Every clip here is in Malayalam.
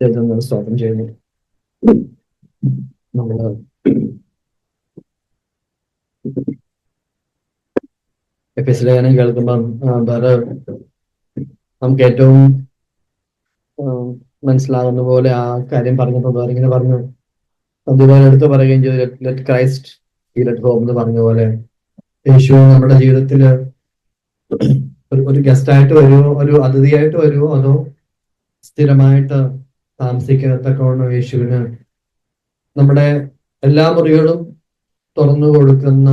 ദൈവം സ്വാഗതം ചെയ്യുന്നു നമ്മൾ എഫ് എസ് ലേഖനം കേൾക്കുമ്പം വേറെ നമുക്ക് ഏറ്റവും മനസ്സിലാകുന്ന പോലെ ആ കാര്യം പറഞ്ഞപ്പോൾ വേറെ ഇങ്ങനെ പറഞ്ഞു. അതുപോലെ എടുത്ത് പറയുകയും ചെയ്തു ലെറ്റ് ക്രൈസ്റ്റ് ഈ ലെറ്റ് ഹോം എന്ന് പറഞ്ഞ പോലെ. യേശു നമ്മുടെ ജീവിതത്തിൽ ഒരു ഒരു ഗസ്റ്റ് ആയിട്ട് വരുമോ ഒരു അതിഥിയായിട്ട് വരുമോ അതോ സ്ഥിരമായിട്ട് താമസിക്കത്തക്കവണ്ണം യേശുവിന് നമ്മുടെ എല്ലാ മുറികളും തുറന്നു കൊടുക്കുന്ന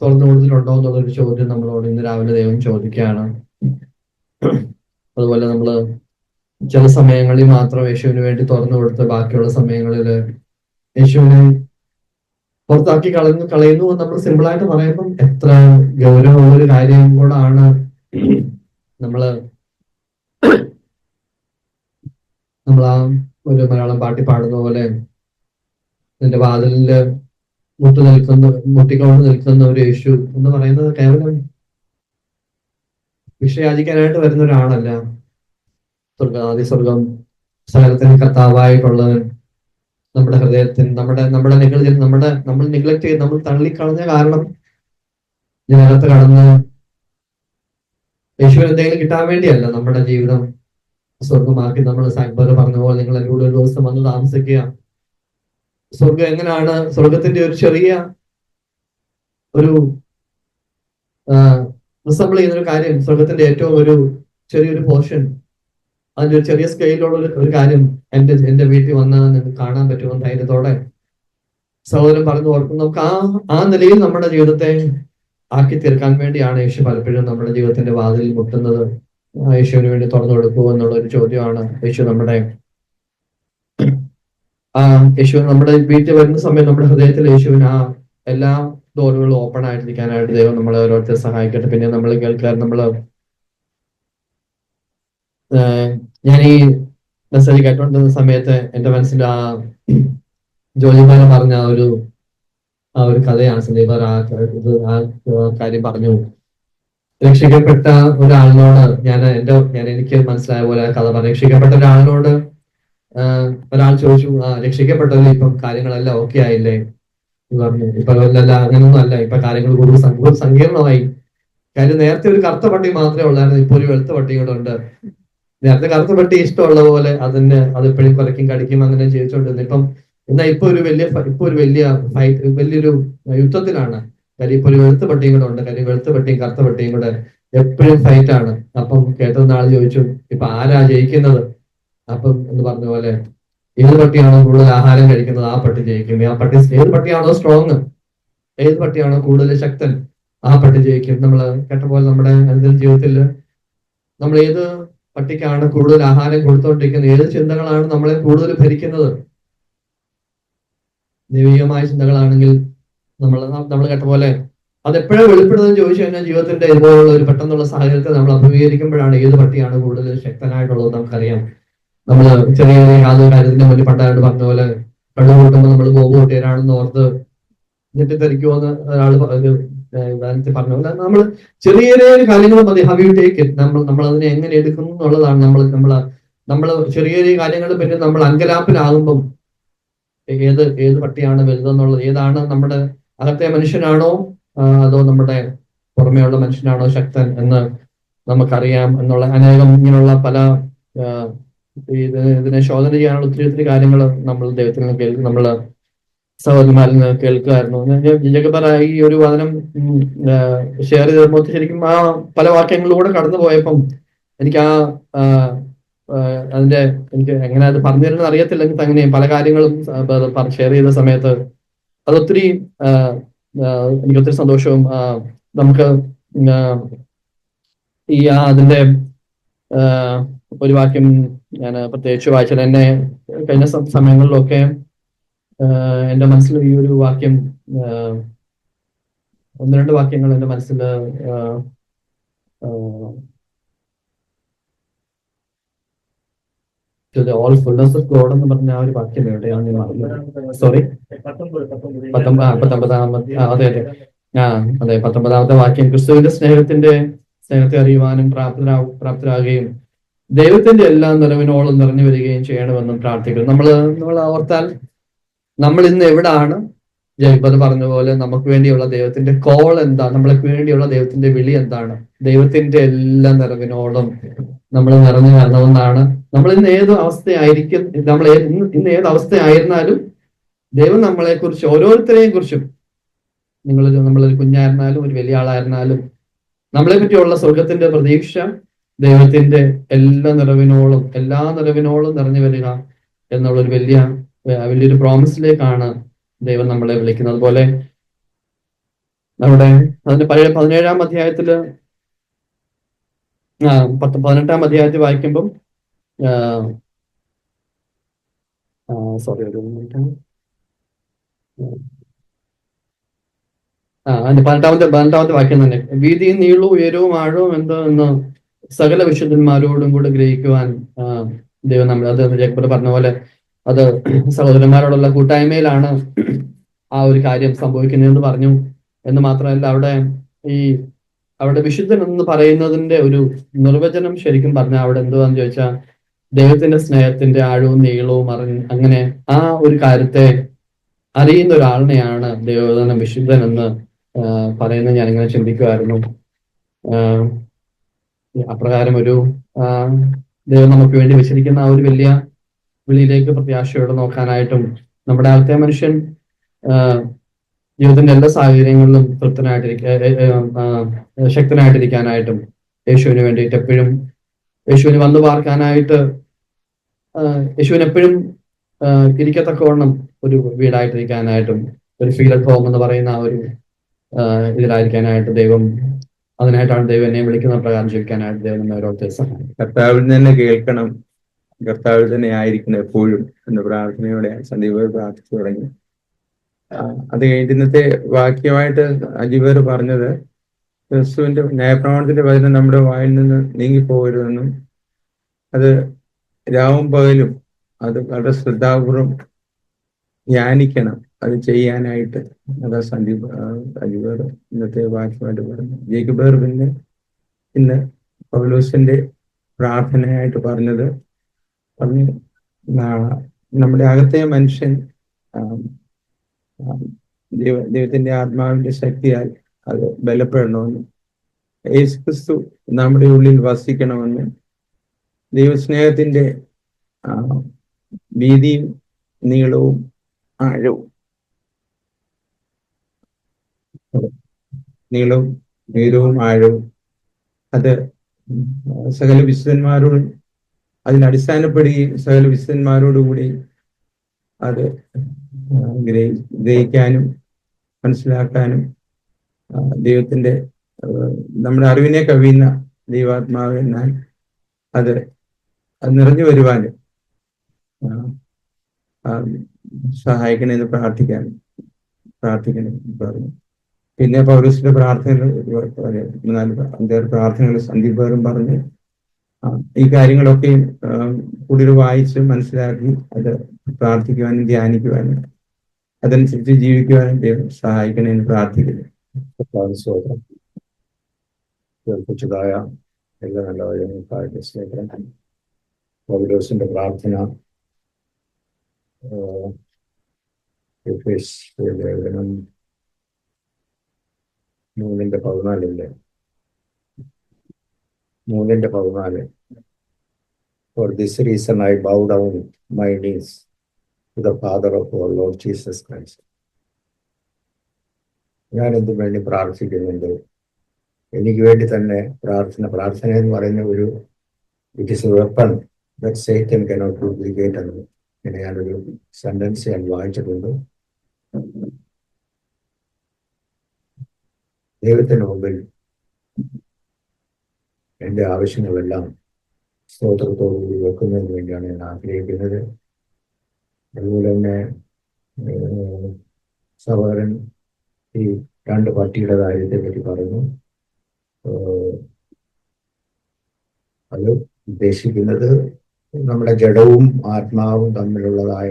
തുറന്നു കൊടുത്തിട്ടുണ്ടോ എന്നുള്ളൊരു ചോദ്യം നമ്മളോട് ഇന്ന് രാവിലെ ദൈവം ചോദിക്കുകയാണ്. അതുപോലെ നമ്മൾ ചില സമയങ്ങളിൽ മാത്രം യേശുവിന് വേണ്ടി തുറന്നു കൊടുത്ത് ബാക്കിയുള്ള സമയങ്ങളിൽ യേശുവിനെ പുറത്താക്കി കളയുന്നു കളയുന്നു നമ്മൾ സിമ്പിളായിട്ട് പറയുമ്പം എത്ര ഗൗരവമുള്ള ഒരു കാര്യം കൂടാണ് നമ്മൾ നമ്മൾ ആ ഒരു മലയാളം പാട്ടി പാടുന്ന പോലെ നിന്റെ വാതിലിൽ മുട്ട് നിൽക്കുന്ന മുട്ടിക്കൊണ്ട് നിൽക്കുന്ന ഒരു യേശു എന്ന് പറയുന്നത് കേവലം വിഷയാചിക്കാനായിട്ട് വരുന്ന ഒരാളല്ല. സ്വർഗാദി സ്വർഗം സകലത്തിന് കർത്താവായിട്ടുള്ളവൻ നമ്മുടെ ഹൃദയത്തിന് നമ്മുടെ നമ്മുടെ നിഗളിൽ നമ്മുടെ നമ്മൾ നിഗ്ലക്ട് ചെയ്ത് നമ്മൾ തള്ളിക്കളഞ്ഞ കാരണം ഞാനകത്ത് കടന്ന് യേശുവിന് എന്തെങ്കിലും കിട്ടാൻ വേണ്ടിയല്ല നമ്മുടെ ജീവിതം. സ്വർഗമാക്കി നമ്മൾ സാക്ബർ പറഞ്ഞ പോലെ നിങ്ങൾ എന്റെ കൂടെ ഒരു ദിവസം വന്ന് താമസിക്കുക. സ്വർഗം എങ്ങനെയാണ്? സ്വർഗത്തിന്റെ ഒരു ചെറിയ ഒരു റിസംബിൾ ചെയ്യുന്ന ഒരു കാര്യം സ്വർഗത്തിന്റെ ഏറ്റവും ഒരു ചെറിയൊരു പോർഷൻ അതിന്റെ ഒരു ചെറിയ സ്കെയിലുള്ള ഒരു കാര്യം എന്റെ എന്റെ വീട്ടിൽ വന്നാൽ നിങ്ങൾക്ക് കാണാൻ പറ്റുമോ ധൈര്യത്തോടെ. സഹോദരൻ പറഞ്ഞു ഓർക്കും നമുക്ക് ആ ആ നിലയിൽ നമ്മുടെ ജീവിതത്തെ ആക്കി തീർക്കാൻ വേണ്ടിയാണ് യേശു പലപ്പോഴും നമ്മുടെ ജീവിതത്തിന്റെ വാതിലിൽ മുട്ടുന്നത്. യേശുവിന് വേണ്ടി തുറന്നു കൊടുക്കൂ എന്നുള്ള ഒരു ചോദ്യമാണ് യേശു നമ്മുടെ ആ യേശു നമ്മുടെ വീട്ടിൽ വരുന്ന സമയം നമ്മുടെ ഹൃദയത്തിൽ യേശുവിന് ആ എല്ലാ ഡോറുകളും ഓപ്പൺ ആയിട്ടിരിക്കാനായിട്ട് ദൈവം നമ്മളെ ഓരോരുത്തരെ സഹായിക്കട്ടെ. പിന്നെ നമ്മൾ കേൾക്കാൻ നമ്മൾ ഏഹ് ഞാൻ ഈ മെസ്സേജ് കേട്ടോണ്ടിരുന്ന സമയത്ത് എന്റെ മനസ്സിൽ ആ ജോലിമാരെ പറഞ്ഞ ആ ഒരു ആ ഒരു കഥയാണ്. ഇത് ആ കാര്യം പറഞ്ഞു. രക്ഷിക്കപ്പെട്ട ഒരാളിനോട് ഞാൻ എന്റെ ഞാൻ എനിക്ക് മനസ്സിലായ പോലെ കഥ പറഞ്ഞു. രക്ഷിക്കപ്പെട്ട ഒരാളിനോട് ഒരാൾ ചോദിച്ചു ആ ഇപ്പം കാര്യങ്ങളെല്ലാം ഓക്കെ ആയില്ലേ? എന്ന് പറഞ്ഞു. ഇപ്പൊ അങ്ങനൊന്നും അല്ല. ഇപ്പൊ കാര്യങ്ങൾ കൂടുതൽ സങ്കീർണമായി. കാര്യം നേരത്തെ ഒരു കറുത്ത പട്ടി മാത്രമേ ഉള്ളായിരുന്നു. ഇപ്പൊ ഒരു വെളുത്ത പട്ടി കൂടെ ഉണ്ട്. നേരത്തെ കറുത്ത പട്ടി ഇഷ്ടമുള്ള പോലെ അതിന് അത് എപ്പോഴും കുറയ്ക്കും കടിക്കും അങ്ങനെ ചെയ്തിട്ടുണ്ട് ഇപ്പം എന്നാ ഇപ്പൊ ഒരു വലിയ ഇപ്പൊ ഒരു വലിയ ഫൈറ്റ് വലിയൊരു യുദ്ധത്തിലാണ്. കാര്യം ഇപ്പൊ ഒരു വെളുത്ത പട്ടിയും കൂടെ ഉണ്ട്. കരി വെളുത്ത പട്ടിയും കറുത്ത പട്ടിയും കൂടെ എപ്പോഴും ഫൈറ്റ് ആണ്. അപ്പം കേട്ടുന്ന ആൾ ചോദിച്ചു ഇപ്പൊ ആരാ ജയിക്കുന്നത്? അപ്പം എന്ന് പറഞ്ഞ പോലെ ഏത് പട്ടിയാണോ കൂടുതൽ ആഹാരം കഴിക്കുന്നത് ആ പട്ടി ജയിക്കും. ആ പട്ടി ഏത് പട്ടിയാണോ സ്ട്രോങ് ഏത് പട്ടിയാണോ കൂടുതൽ ശക്തൻ ആ പട്ടി ജയിക്കും. നമ്മൾ കേട്ട പോലെ നമ്മുടെ അനുദിന ജീവിതത്തിൽ നമ്മൾ ഏത് പട്ടിക്കാണ് കൂടുതൽ ആഹാരം കൊടുത്തുകൊണ്ടിരിക്കുന്നത് ഏത് ചിന്തകളാണ് നമ്മളെ കൂടുതൽ ഭരിക്കുന്നത്? ദൈവികമായ ചിന്തകളാണെങ്കിൽ നമ്മൾ നമ്മൾ കേട്ട പോലെ അത് എപ്പോഴും വെളിപ്പെടുന്നതെന്ന് ചോദിച്ചു കഴിഞ്ഞാൽ ജീവിതത്തിന്റെ ഇതുപോലുള്ള ഒരു പെട്ടെന്നുള്ള സാഹചര്യത്തെ നമ്മൾ അഭിമുഖീകരിക്കുമ്പോഴാണ് ഏത് പട്ടിയാണ് കൂടുതൽ ശക്തനായിട്ടുള്ളത് നമുക്കറിയാം. നമ്മൾ ചെറിയ യാതൊരു കാര്യത്തിന്റെ മുന്നിൽ പണ്ടായിട്ട് പറഞ്ഞ പോലെ കണ്ണു കൂട്ടുമ്പോൾ നമ്മൾ ഗോപു കൂട്ടിയവരാണെന്ന് ഓർത്ത് എന്ന് ഒരാൾ പറഞ്ഞ പറഞ്ഞു നമ്മൾ ചെറിയ ചെറിയ കാര്യങ്ങൾ മതി. ടേക്ക് നമ്മൾ നമ്മൾ അതിനെ എങ്ങനെ എടുക്കുന്നു എന്നുള്ളതാണ് നമ്മൾ നമ്മൾ നമ്മൾ ചെറിയ ചെറിയ കാര്യങ്ങൾ പിന്നെ നമ്മൾ അങ്കലാപ്പിലാകുമ്പം ഏത് ഏത് പട്ടിയാണ് വലുതെന്നുള്ളത് ഏതാണ് നമ്മുടെ അകത്തെ മനുഷ്യനാണോ? അതോ നമ്മുടെ പുറമെയുള്ള മനുഷ്യനാണോ ശക്തൻ എന്ന് നമുക്കറിയാം എന്നുള്ള അനേകം ഇങ്ങനെയുള്ള പല ഇതിനെ ശോധന ചെയ്യാനുള്ള ഒത്തിരി ഒത്തിരി കാര്യങ്ങൾ നമ്മൾ ദൈവത്തിൽ നിന്ന് കേൾക്കും നമ്മൾ സഹോദരന്മാരിൽ നിന്ന് കേൾക്കുമായിരുന്നു. ജഗബറ ഈ ഒരു വചനം ഷെയർ ചെയ്തപ്പോൾ ശരിക്കും ആ പല വാക്യങ്ങളിലൂടെ കടന്നു പോയപ്പം എനിക്ക് ആ, അതിന്റെ എനിക്ക് എങ്ങനെ അത് പറഞ്ഞു തരുന്നത് അറിയത്തില്ലെങ്കിൽ അങ്ങനെ പല കാര്യങ്ങളും ഷെയർ ചെയ്ത സമയത്ത് അതൊത്തിരി ആ, ആ, എനിക്ക് ഒത്തിരി സന്തോഷവും നമുക്ക് ഈ അതിന്റെ ഒരു വാക്യം ഞാൻ പ്രത്യേകിച്ച് വായിച്ചത് എന്നെ കഴിഞ്ഞ സമയങ്ങളിലൊക്കെ എന്റെ മനസ്സിൽ ഈ ഒരു വാക്യം ഒന്ന് രണ്ട് വാക്യങ്ങൾ എന്റെ മനസ്സിൽ ആ, ദ ഓൾ ഓഫ് fullness എന്ന് പറഞ്ഞ ആ ഒരു വാക്യം എവിടെയാണ് ഞാൻ സോറി പത്തൊമ്പതാമത്തെ അതെ അതെ. ആ അതെ പത്തൊമ്പതാമത്തെ വാക്യം. ക്രിസ്തുവിന്റെ സ്നേഹത്തിന്റെ സ്നേഹത്തെ അറിയുവാനും പ്രാപ്തരാ പ്രാപ്തരാകുകയും ദൈവത്തിന്റെ എല്ലാ നിറവിനോളം നിറഞ്ഞു വരികയും ചെയ്യണമെന്നും പ്രാർത്ഥിക്കുന്നു. നമ്മൾ നമ്മൾ ഓർത്താൽ നമ്മൾ ഇന്ന് എവിടാണ്? ജയ്പത് പറഞ്ഞ പോലെ നമുക്ക് വേണ്ടിയുള്ള ദൈവത്തിന്റെ കോൾ എന്താണ്? നമ്മൾക്ക് വേണ്ടിയുള്ള ദൈവത്തിന്റെ വിളി എന്താണ്? ദൈവത്തിന്റെ എല്ലാ നിറവിനോടും നമ്മൾ നിറഞ്ഞു വരണമെന്നാണ് നമ്മൾ ഇന്ന് ഏത് അവസ്ഥയായിരിക്കും നമ്മൾ ഇന്ന് ഏത് അവസ്ഥയായിരുന്നാലും ദൈവം നമ്മളെ കുറിച്ച് ഓരോരുത്തരെയും കുറിച്ചും നിങ്ങൾ നമ്മളൊരു കുഞ്ഞായിരുന്നാലും ഒരു വലിയ ആളായിരുന്നാലും നമ്മളെ പറ്റിയുള്ള സ്വർഗത്തിന്റെ പ്രതീക്ഷ ദൈവത്തിന്റെ എല്ലാ നിറവിനോളും എല്ലാ നിറവിനോളും നിറഞ്ഞു വരിക എന്നുള്ളൊരു വലിയ വലിയൊരു പ്രോമിസിലേക്കാണ് ദൈവം നമ്മളെ വിളിക്കുന്നത്. അതുപോലെ നമ്മുടെ അതിന്റെ പഴയ പതിനേഴാം അധ്യായത്തിൽ പത്ത് പതിനെട്ടാം അധ്യായത്തിൽ വായിക്കുമ്പം സോറി ഒരു മിനിറ്റ് ആ അതിന്റെ പതിനെട്ടാമത്തെ പതിനെട്ടാമത്തെ വാക്യം തന്നെ. വീതിയും നീളവും ഉയരവും ആഴവും എന്തോ എന്ന് സകല വിശുദ്ധന്മാരോടും കൂടെ ഗ്രഹിക്കുവാൻ ദൈവം നമ്മൾ അത് ജേക്കബ് പറഞ്ഞ പോലെ അത് സഹോദരന്മാരോടുള്ള കൂട്ടായ്മയിലാണ് ആ ഒരു കാര്യം സംഭവിക്കുന്നതെന്ന് പറഞ്ഞു. എന്ന് മാത്രമല്ല അവിടെ ഈ അവിടെ വിശുദ്ധൻ എന്ന് പറയുന്നതിന്റെ ഒരു നിർവചനം ശരിക്കും പറഞ്ഞാൽ അവിടെ എന്തുവാന്ന് ചോദിച്ചാൽ ദൈവത്തിന്റെ സ്നേഹത്തിന്റെ ആഴവും നീളവും അറിഞ്ഞ് അങ്ങനെ ആ ഒരു കാര്യത്തെ അറിയുന്ന ഒരാളിനെയാണ് ദൈവദാനം വിശുദ്ധൻ എന്ന് പറയുന്നത് ഞാനിങ്ങനെ ചിന്തിക്കുമായിരുന്നു അപ്രകാരം ഒരു ദൈവം നമുക്ക് വേണ്ടി വെച്ചിരിക്കുന്ന ആ ഒരു വലിയ വിളിയിലേക്ക് പ്രത്യാശയോടെ നോക്കാനായിട്ടും നമ്മുടെ അടുത്ത മനുഷ്യൻ ജീവിതത്തിന്റെ എല്ലാ സാഹചര്യങ്ങളിലും തൃപ്തനായിട്ടിരിക്കാൻ ശക്തനായിട്ടിരിക്കാനായിട്ടും യേശുവിന് വേണ്ടിയിട്ട് എപ്പോഴും യേശുവിന് വന്നു പാർക്കാനായിട്ട് യേശുവിന് എപ്പോഴും ഇരിക്കത്തക്കവണ്ണം ഒരു വീടായിട്ടിരിക്കാനായിട്ടും ഒരു ഫീൽ അറ്റ് ഹോം എന്ന് പറയുന്ന ഒരു ഇതിലായിരിക്കാനായിട്ട് ദൈവം അതിനായിട്ടാണ് ദൈവം എന്നെ വിളിക്കുന്ന പ്രകാരം ജീവിക്കാനായിട്ട് ദൈവം എന്നെ സഹായിക്കും. കർത്താവിൽ തന്നെ കേൾക്കണം. കർത്താവിൽ തന്നെ ആയിരിക്കണം എപ്പോഴും. എന്ന പ്രാർത്ഥനയോടെ സന്ദീപ് പ്രാർത്ഥിച്ചു തുടങ്ങി. അത് കഴിഞ്ഞിട്ട് വാക്യമായിട്ട് അജിബർ പറഞ്ഞത് ക്രിസ്തുവിന്റെ ന്യായപ്രമാണത്തിന്റെ വചനം നമ്മുടെ വായിൽ നിന്ന് നീങ്ങിപ്പോകരുതെന്നും അത് രാവും പകലും അത് വളരെ ശ്രദ്ധാപൂർവം ധ്യാനിക്കണം അത് ചെയ്യാനായിട്ട്. അതാ സന്ദീപ് അജിബേർ ഇന്നത്തെ വാക്യമായിട്ട് പറഞ്ഞു ജേക്കബേർ പിന്നെ ഇന്ന് പൗലോസിന്റെ പ്രാർത്ഥനയായിട്ട് പറഞ്ഞത് പറഞ്ഞു നമ്മുടെ അകത്തെ മനുഷ്യൻ ദൈവ ദൈവത്തിന്റെ ആത്മാവിന്റെ ശക്തിയാൽ അത് ബലപ്പെടണമെന്നും. യേശുക്രിസ്തു നമ്മുടെ ഉള്ളിൽ വസിക്കണമെന്ന്. ദൈവസ്നേഹത്തിന്റെ വീതിയും നീളവും ആഴവും. നീളവും നീളവും ആഴവും. അത് സകല വിശുദ്ധന്മാരോടും അതിനടിസ്ഥാനപ്പെടുകയും സകല വിശുദ്ധന്മാരോടുകൂടി അത് ഗ്രഹിക്കാനും മനസ്സിലാക്കാനും ദൈവത്തിന്റെ നമ്മുടെ അറിവിനെ കവിയുന്ന ദൈവാത്മാവ് എന്നാൽ അത് നിറഞ്ഞു വരുവാനും സഹായിക്കണമെന്ന് പ്രാർത്ഥിക്കാൻ പ്രാർത്ഥിക്കണം പറഞ്ഞു. പിന്നെ പൗരസിന്റെ പ്രാർത്ഥനകൾ ഒരുപാട് പ്രാർത്ഥനകൾ പ്രാർത്ഥനകൾ സന്ദീപേറും പറഞ്ഞ്. ഈ കാര്യങ്ങളൊക്കെയും ആ, കൂടുതൽ വായിച്ച് മനസ്സിലാക്കി അത് പ്രാർത്ഥിക്കുവാനും ധ്യാനിക്കുവാനും അതനുസരിച്ച് ജീവിക്കുവാനും ദൈവം സഹായിക്കണമെന്ന് പ്രാർത്ഥിക്കുന്നു. കേൾപ്പിച്ചതായ എല്ലാ നല്ല വചനങ്ങൾക്കായിട്ട് പ്രാർത്ഥന മൂന്നിന്റെ പതിനാലില്ലേ? മൂന്നിന്റെ പതിനാല്. For this reason I bow down my knees to Father father of our Jesus Christ ഞാൻ എന്തിനു വേണ്ടി പ്രാർത്ഥിക്കുന്നുണ്ട്? എനിക്ക് വേണ്ടി തന്നെ പ്രാർത്ഥന പ്രാർത്ഥന എന്ന് പറയുന്ന ഒരു it is weapon that Satan cannot duplicate എന്ന് പിന്നെ ഞാനൊരു സെന്റൻസ് ഞാൻ വായിച്ചിട്ടുണ്ട്. ദൈവത്തിന് മുമ്പിൽ എന്റെ ആവശ്യങ്ങളെല്ലാം സ്തോത്രത്തോടുകൂടി വെക്കുന്നതിന് വേണ്ടിയാണ് ഞാൻ ആഗ്രഹിക്കുന്നത്. അതുപോലെ തന്നെ സഹോദരൻ ഈ രണ്ട് പട്ടിയുടെ കാര്യത്തെ പറ്റി ഏഹ് അത് ഉദ്ദേശിക്കുന്നത് നമ്മുടെ ജഡവും ആത്മാവും തമ്മിലുള്ളതായ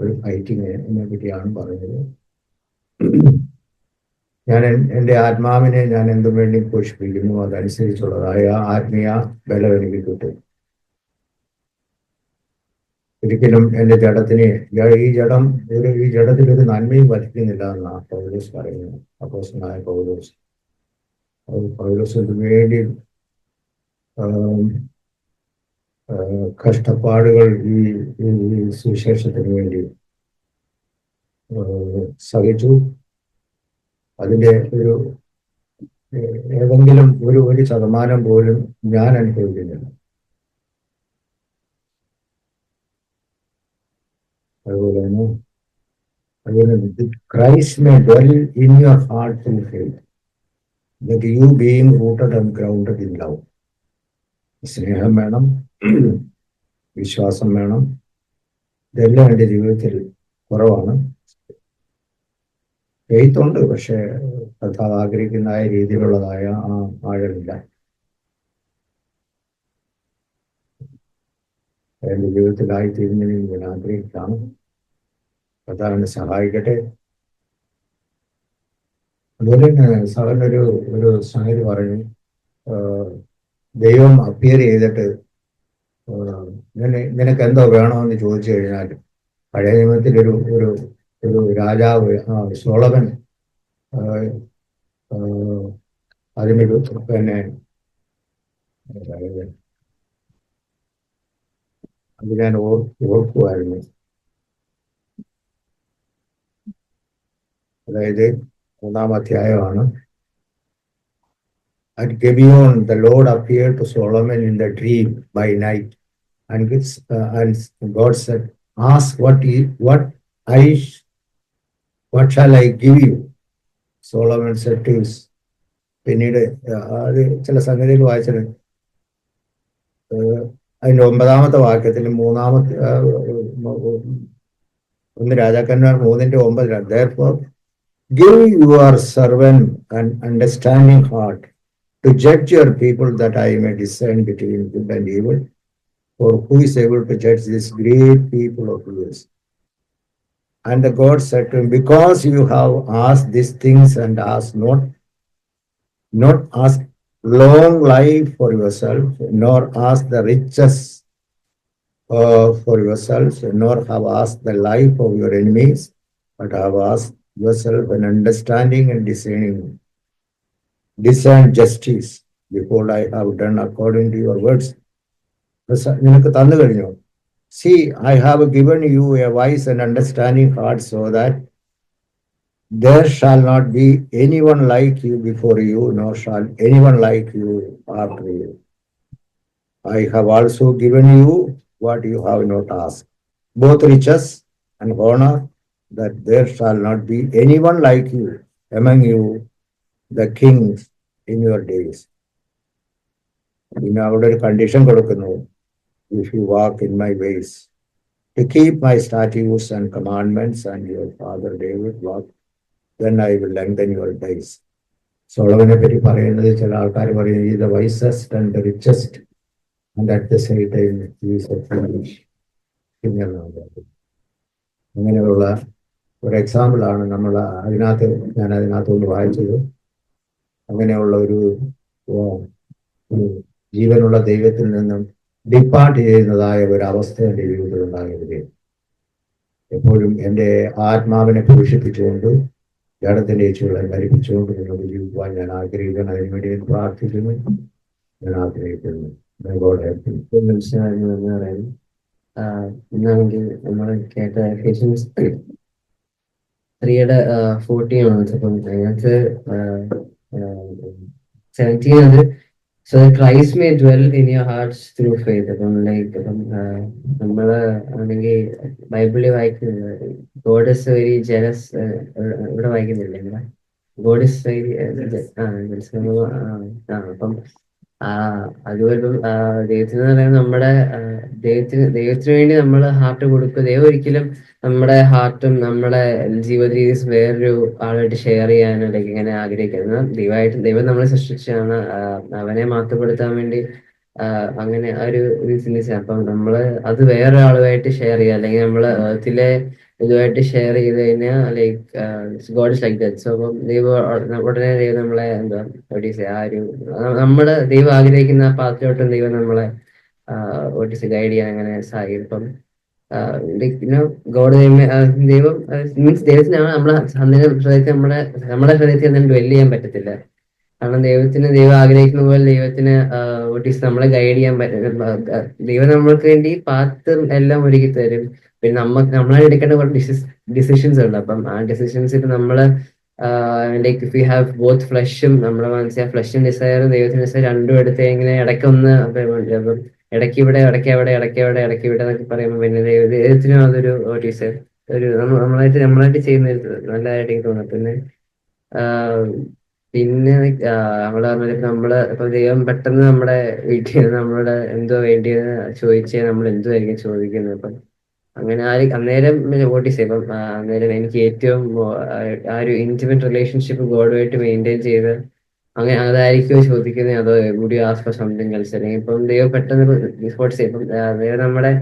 ഒരു ഫൈറ്റിങ്ങിനെ പറ്റിയാണ് പറഞ്ഞത് ഞാൻ എൻ- എന്റെ ആത്മാവിനെ ഞാൻ എന്തും വേണ്ടി പോഷിപ്പിക്കുന്നു അതനുസരിച്ചുള്ളതായ ആത്മീയ ബലം എനിക്ക് കിട്ടും. ഒരിക്കലും എന്റെ ജഡത്തിന് ഈ ജഡം ഒരു ഈ ജഡത്തിൽ ഒരു നന്മയും വധിക്കുന്നില്ല എന്നാണ് പൗലോസ് പറയുന്നത്. അപ്പോസ്തലനായ പൗലോസ്. പൗലോസിന് വേണ്ടി കഷ്ടപ്പാടുകൾ ഈ സുവിശേഷത്തിന് വേണ്ടി സഹിച്ചു. അതിന്റെ ഒരു ഏതെങ്കിലും ഒരു ഒരു ശതമാനം പോലും ഞാൻ അനുഭവിക്കുന്നില്ല. അതുപോലെ തന്നെ അതുപോലെ Christ may dwell in your heart in faith that you being rooted and grounded in love സ്നേഹം വേണം വിശ്വാസം വേണം. ഇതെല്ലാം എന്റെ ജീവിതത്തിൽ കുറവാണ്. ഫെയ്ത്തുണ്ട് പക്ഷേ കർത്താവ് ആഗ്രഹിക്കുന്നതായ രീതിയിലുള്ളതായ ആ ആഴമില്ല. എന്റെ ജീവിതത്തിലായിത്തീരുന്നതിന് ഞാൻ ആഗ്രഹിക്കുകയാണ്. കർത്താവിനെ സഹായിക്കട്ടെ. അതുപോലെ തന്നെ സഹൻ ഒരു ഒരു സംഗതി പറഞ്ഞു ദൈവം അപ്പിയർ ചെയ്തിട്ട് നിനക്ക് എന്തോ വേണമെന്ന് ചോദിച്ചു കഴിഞ്ഞാൽ പഴയ നിയമത്തിൽ ഒരു ഒരു ഒരു രാജാവ് സോളവൻ അതിനൊരു പിന്നെ അത് ഞാൻ ഓർ ഓർക്കുമായിരുന്നു അതായത് മൂന്നാം അധ്യായമാണ് At Gibeon, the Lord appeared to Solomon in the dream by night, and, it's, uh, and God said, "Ask what he, what I, sh- what shall I give you?" Solomon said to his പിന്നീട് ആ, അത് ചില സംഗതികൾ വായിച്ചത് ഏഹ്, അതിന്റെ ഒമ്പതാമത്തെ വാക്യത്തിൽ മൂന്നാമത്തെ ആ, ഒന്ന് രാജാക്കന്മാർ മൂന്നിന്റെ ഒമ്പതിലാണ് therefore give your servant an understanding heart to judge your people that I may discern between good and evil. For who is able to judge this great people of yours? And the God said to him, Because you have asked these things and asked not, not asked long life for yourself, nor ask the riches uh, for yourself, nor have asked the life of your enemies, but have asked yourself an understanding and discerning. Discern justice. Behold, I have done according to your words. See, I have given you a wise and understanding heart so that there shall not be anyone like you before you, nor shall anyone like you after you. I have also given you what you have not asked, both riches and honor, that there shall not be anyone like you among you the kings in your days. പിന്നെ അവിടെ ഒരു കണ്ടീഷൻ കൊടുക്കുന്നു if you walk in my ways to keep my statutes and commandments and your father David walk then I will lengthen your days സോളവനെ പറ്റി പറയുന്നത് ചില ആൾക്കാർ പറയും ഈ the wisest and the richest and at the same time അങ്ങനെയുള്ള ഒരു എക്സാമ്പിളാണ് നമ്മൾ അതിനകത്ത് ഞാൻ അതിനകത്ത് ഒന്ന് വായിച്ചത്. അങ്ങനെയുള്ള ഒരു ജീവനുള്ള ദൈവത്തിൽ നിന്നും ഡിപ്പാർട്ട് ചെയ്യുന്നതായ ഒരു അവസ്ഥ എന്റെ ജീവിതത്തിൽ ഉണ്ടാകരുത് എപ്പോഴും എന്റെ ആത്മാവിനെ പോഷിപ്പിച്ചുകൊണ്ട് ജഡത്തിന്റെ ഏച്ചുകളെ ധരിപ്പിച്ചുകൊണ്ട് നിങ്ങൾ ജീവിക്കുവാൻ ഞാൻ ആഗ്രഹിക്കുന്നു. അതിനുവേണ്ടി ഞാൻ പ്രാർത്ഥിക്കുന്നു. ഞാൻ ആഗ്രഹിക്കുന്നു. മനസ്സിലായിരുന്നു എന്ന് പറയുന്നു ആഹ് ഇന്നാണെങ്കിൽ നമ്മൾ കേട്ട എഫേഷ്യൻസ് ത്രീയുടെ ഫോർട്ടീൻ ആണ്. അപ്പം അതിനകത്ത് സെവന്റീൻ അത് so Christ may dwell in your hearts through faith അപ്പം ലൈക്ക് അപ്പം നമ്മൾ ആണെങ്കിൽ ബൈബിളിൽ വായിക്കുന്നത് ഗോഡ് ഇസ് വെരി ജനസ് ഇവിടെ വായിക്കുന്നില്ലേ? ഗോഡ് ഇസ് വെരി ആ അപ്പം അതുപോലെ ദൈവത്തിന് പറയുന്നത് നമ്മുടെ ദൈവത്തിന് ദൈവത്തിന് വേണ്ടി നമ്മൾ ഹാർട്ട് കൊടുക്കുക. ദൈവം ഒരിക്കലും നമ്മുടെ ഹാർട്ടും നമ്മുടെ ജീവിത രീതി വേറൊരു ആളായിട്ട് ഷെയർ ചെയ്യാൻ അല്ലെങ്കിൽ ഇങ്ങനെ ആഗ്രഹിക്കുന്നത് ദൈവമായിട്ട് ദൈവം നമ്മളെ സൃഷ്ടിച്ചാണ് അവനെ മാറ്റപ്പെടുത്താൻ വേണ്ടി അങ്ങനെ ആ ഒരു ഇത് ചിന്തിച്ചത് അപ്പം നമ്മൾ അത് വേറെ ആളുമായിട്ട് ഷെയർ ചെയ്യുക. അല്ലെങ്കിൽ നമ്മൾ ഏർത്തിലെ ഇതുമായിട്ട് ഷെയർ ചെയ്ത് കഴിഞ്ഞാൽ like God is like the so അപ്പം ദൈവം ഉടനെ- ദൈവം നമ്മളെ എന്താ ഒട്ടീസ് ആ ഒരു നമ്മുടെ ദൈവം ആഗ്രഹിക്കുന്ന ആ ദൈവം നമ്മളെ ഒട്ടീസ് ഗൈഡ് ചെയ്യാൻ അങ്ങനെ സഹായിക്കും. ഇപ്പം ഗോഡ് ദൈവം മീൻസ് ദൈവത്തിനാണ് നമ്മളെ അന്നേരം ഹൃദയത്തിൽ നമ്മളെ നമ്മുടെ ഹൃദയത്തിൽ അന്നേരം ഡ്വെൽ ചെയ്യാൻ പറ്റത്തില്ല. കാരണം ദൈവത്തിന് ദൈവം ആഗ്രഹിക്കുന്ന പോലെ ദൈവത്തിന് നമ്മളെ ഗൈഡ് ചെയ്യാൻ പറ്റും ദൈവം നമ്മൾക്ക് വേണ്ടി പാത്ത് എല്ലാം ഒരുക്കി തരും. പിന്നെ നമ്മ നമ്മളാണ് എടുക്കേണ്ട കുറേ ഡിസിഷൻസ് ഉണ്ട്. അപ്പം ആ ഡിസിഷൻസിൽ നമ്മൾ like if you have both ഫ്ലഷും നമ്മളെ മനസ്സിൽ ഫ്ലഷും ഡിസയറും ദൈവത്തിന് ഡിസയർ രണ്ടും എടുത്ത് ഇങ്ങനെ ഇടയ്ക്കൊന്ന് ഒന്ന് ഇടയ്ക്ക് ഇവിടെ ഇടയ്ക്ക് അവിടെ ഇടയ്ക്ക് അവിടെ ഇടയ്ക്ക് ഇവിടെ എന്നൊക്കെ പറയുമ്പോൾ പിന്നെ ദൈവത്തിനും അതൊരു ഓട്ടീസ് ഒരു നമ്മളായിട്ട് നമ്മളായിട്ട് ചെയ്യുന്ന നല്ലതായിട്ട് എനിക്ക് തോന്നുന്നു. പിന്നെ പിന്നെ നമ്മൾ പറഞ്ഞ നമ്മൾ ഇപ്പൊ ദൈവം പെട്ടെന്ന് നമ്മുടെ വീട്ടിൽ നമ്മളോട് എന്തോ വേണ്ടിയെന്ന് ചോദിച്ചാൽ നമ്മൾ എന്തോ ആയിരിക്കും ചോദിക്കുന്നത്? അപ്പം അങ്ങനെ ആ അന്നേരം ഓട്ടീസ് ഇപ്പം അന്നേരം എനിക്ക് ഏറ്റവും ആ ഒരു ഇന്റിമേറ്റ് റിലേഷൻഷിപ്പ് ഗോഡുമായിട്ട് മെയിന്റെയിൻ ചെയ്ത് അങ്ങനെ അതായിരിക്കും ചോദിക്കുന്നത് അതോ ഗുഡി ആസ്പോ സംതിങ് എൽസ് അല്ലെങ്കിൽ ഇപ്പം ദൈവം പെട്ടെന്ന് സ്പോർട്സ് ഇപ്പം ദൈവം നമ്മുടെ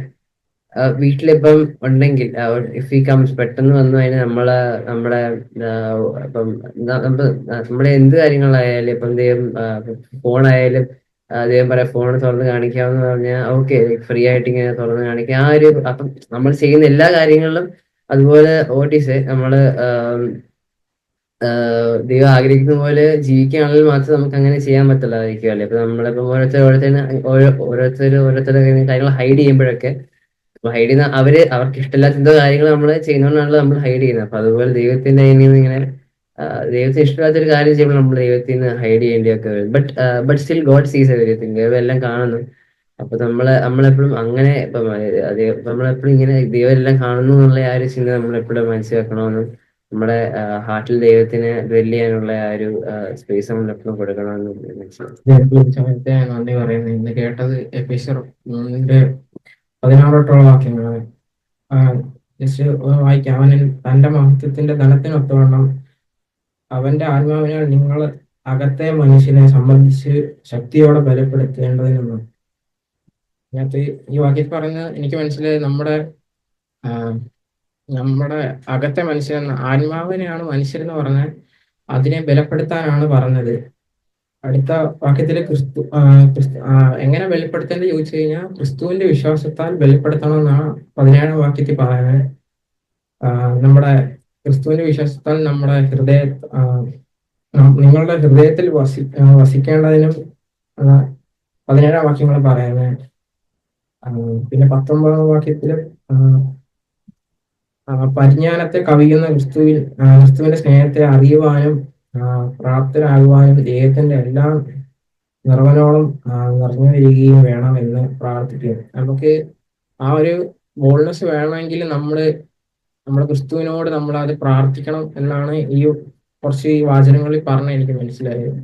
വീട്ടിലിപ്പം ഉണ്ടെങ്കിൽ ഇഫ് ഈ കംസ് പെട്ടെന്ന് വന്നു കഴിഞ്ഞാൽ നമ്മളെ നമ്മളെ ഇപ്പം നമ്മുടെ എന്ത് കാര്യങ്ങളായാലും ഇപ്പം ഫോൺ ആയാലും അദ്ദേഹം പറയാം ഫോൺ തുറന്ന് കാണിക്കാമെന്ന് പറഞ്ഞാൽ ഓക്കെ ഫ്രീ ആയിട്ട് ഇങ്ങനെ തുറന്ന് കാണിക്കുക ആ ഒരു അപ്പം നമ്മൾ ചെയ്യുന്ന എല്ലാ കാര്യങ്ങളിലും അതുപോലെ ഓട്ടീസ് നമ്മൾ ആം, ദൈവം ആഗ്രഹിക്കുന്ന പോലെ ജീവിക്കുകയാണെങ്കിൽ മാത്രം നമുക്ക് അങ്ങനെ ചെയ്യാൻ പറ്റുള്ളതായിരിക്കുമല്ലേ അപ്പൊ നമ്മളിപ്പോ ഓരോരുത്തർ ഓരോരുത്തരും ഓരോ ഓരോരുത്തർ ഓരോരുത്തരുടെ കാര്യങ്ങൾ ഹൈഡ് ചെയ്യുമ്പോഴൊക്കെ ഹൈഡ് ചെയ്യുന്ന അവർ അവർക്ക് ഇഷ്ടമില്ലാത്ത എന്തോ കാര്യങ്ങൾ നമ്മൾ ചെയ്യുന്നതുകൊണ്ടാണല്ലോ നമ്മൾ ഹൈഡ് ചെയ്യുന്നത്. അപ്പൊ അതുപോലെ ദൈവത്തിന്റെ നിന്ന് ഇങ്ങനെ ദൈവത്തിന് ദൈവത്തിന് ഇഷ്ടമില്ലാത്തൊരു കാര്യം ചെയ്യുമ്പോൾ നമ്മൾ ദൈവത്തിൽ നിന്ന് ഹൈഡ് ചെയ്യേണ്ടിയൊക്കെ വരും. But but still God sees everything ദൈവം എല്ലാം കാണുന്നു. അപ്പൊ നമ്മൾ നമ്മളെപ്പോഴും അങ്ങനെ ഇപ്പം നമ്മളെപ്പോഴും ഇങ്ങനെ ദൈവം എല്ലാം കാണുന്നു എന്നുള്ള ആ ഒരു ചിന്ത നമ്മളെപ്പോഴും മനസ്സിലാക്കണമെന്നും നമ്മുടെ ഹാർട്ടിൽ ദൈവത്തിന് ഡ്വെൽ ചെയ്യാനുള്ള ആ ഒരു സ്പേസ് നമ്മൾ എപ്പോഴും കൊടുക്കണമെന്നും മനസ്സിലാക്കി നന്ദി പറയുന്നു. ഇന്ന് കേട്ടത് എപ്പിസോഡ് പതിനാറോട്ടുള്ള വാക്യങ്ങളാണ് ജസ്റ്റ് വായിക്കാം അവനിൽ തന്റെ മഹത്വത്തിന്റെ ധനത്തിനൊത്തവണ്ണം അവന്റെ ആത്മാവിനാൽ നിങ്ങൾ അകത്തെ മനുഷ്യനെ സംബന്ധിച്ച് ശക്തിയോടെ ബലപ്പെടുത്തേണ്ടതിനുള്ള അതിനകത്ത് ഈ വാക്യത്തിൽ പറയുന്നത് എനിക്ക് മനസ്സിലായത് നമ്മുടെ നമ്മുടെ അകത്തെ മനുഷ്യൻ ആത്മാവിനെയാണ് മനുഷ്യരെന്ന് പറഞ്ഞാൽ അതിനെ ബലപ്പെടുത്താനാണ് പറഞ്ഞത്. അടുത്ത വാക്യത്തിലെ ക്രിസ്തു എങ്ങനെ വെളിപ്പെടുത്തേണ്ടത് ചോദിച്ചു കഴിഞ്ഞാൽ ക്രിസ്തുവിന്റെ വിശ്വാസത്താൽ വെളിപ്പെടുത്തണം എന്നാണ് പതിനേഴാം വാക്യത്തിൽ പറയുന്നത്. നമ്മുടെ ക്രിസ്തുവിന്റെ വിശ്വാസത്താൽ നമ്മുടെ ഹൃദയ നിങ്ങളുടെ ഹൃദയത്തിൽ വസി വസിക്കേണ്ടതിനും പതിനേഴാം വാക്യങ്ങൾ പറയുന്നത്. പിന്നെ പത്തൊമ്പതാം ആ, പരിജ്ഞാനത്തെ കവിയുന്ന ക്രിസ്തുവിൽ ക്രിസ്തുവിന്റെ സ്നേഹത്തെ അറിയുവാനും ആ, പ്രാപ്തരാകുവാനും ദൈവത്തിന്റെ എല്ലാം നിറവനോളം ആ, നിറഞ്ഞു വരികയും വേണം എന്ന് പ്രാർത്ഥിക്കുന്നു. നമുക്ക് ആ ഒരു ബോൾനെസ് വേണമെങ്കിൽ നമ്മൾ നമ്മുടെ ക്രിസ്തുവിനോട് നമ്മൾ അത് പ്രാർത്ഥിക്കണം എന്നാണ് ഈ കുറച്ച് ഈ വാചനങ്ങളിൽ പറഞ്ഞ എനിക്ക് മനസ്സിലായത്.